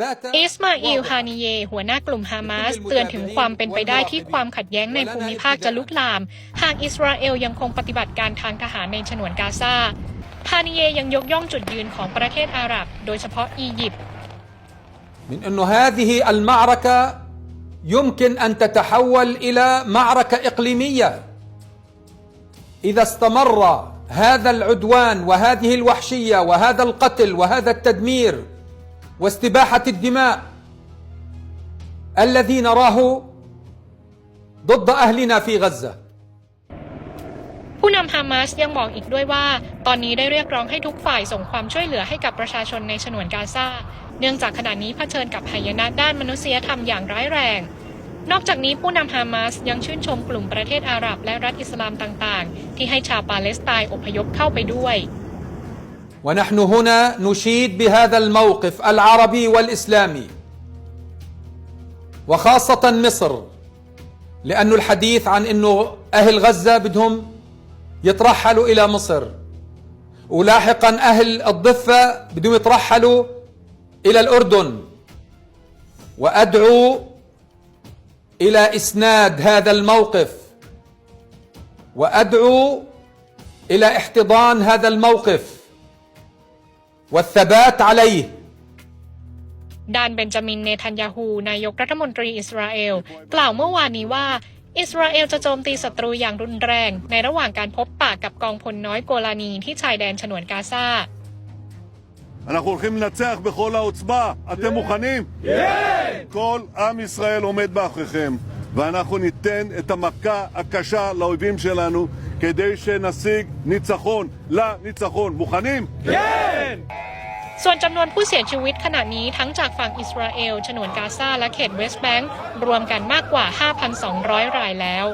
بات อิสมาอิล واضحاً. ฮานิเย หัวหน้ากลุ่มฮามาส เตือนถึงความเป็นไปได้ที่ความขัดแย้งในภูมิภาคจะลุกลาม หากอิสราเอลยังคงปฏิบัติการทางทหารในฉนวนกาซาฮานิเยยังยกย่องจุดยืนของประเทศอาหรับ โดยเฉพาะอียิปต์ من أنه هذه المعركة يمكن أن تتحول إلى معركة إقليمية إذا استمر هذا العدوان وهذه الوحشية وهذا القتل وهذا التدمير واستباحة الدماء الذي نراه ضد أهلنا في غزة ผู้นำฮามาสยังบอกอีกด้วยว่า ตอนนี้ได้เรียกร้องให้ทุกฝ่ายส่งความช่วยเหลือให้กับประชาชนในฉนวนกาซา เนื่องจากขณะนี้เผชิญกับหายนะด้านมนุษยธรรมอย่างร้ายแรง นอกจากนี้ผู้นำฮามาสยังชื่นชมกลุ่มประเทศอาหรับและรัฐอิสลามต่างๆ ที่ให้ชาวปาเลสไตน์อพยพเข้าไปด้วย ونحن هنا نشيد بهذا الموقف العربي والإسلامي. وخاصة مصر لأنه الحديث عن أنه أهل غزة بدهم يترحلوا إلى مصر. ولاحقا أهل الضفة بدهم يترحلوا إلى الأردن. وأدعو إلى إسناد هذا الموقف. وأدعو إلى احتضان هذا الموقف. والثبات عليه ด้านเบนจามินเนทันยาฮู นายกรัฐมนตรีอิสราเอล กล่าวเมื่อวานนี้ว่า อิสราเอลจะโจมตีศัตรูอย่างรุนแรง ในระหว่างการพบปะกับกองพลน้อยโกลานีที่ชายแดนฉนวนกาซา אנחנו הולכים לנצח בכל העוצמה. אתם מוכנים? כן! כל עם ישראל עומד מאחוריכם, ואנחנו ניתן את המכה הקשה לאויבים שלנו כדי שנשיג ניצחון לניצחון. מוכנים? כן! ส่วนจำนวนผู้เสียชีวิตขณะนี้ทั้งจากฝั่งอิสราเอล ฉนวนกาซาและเขตเวสต์แบงก์รวมกันมากกว่า 5,200 รายแล้ว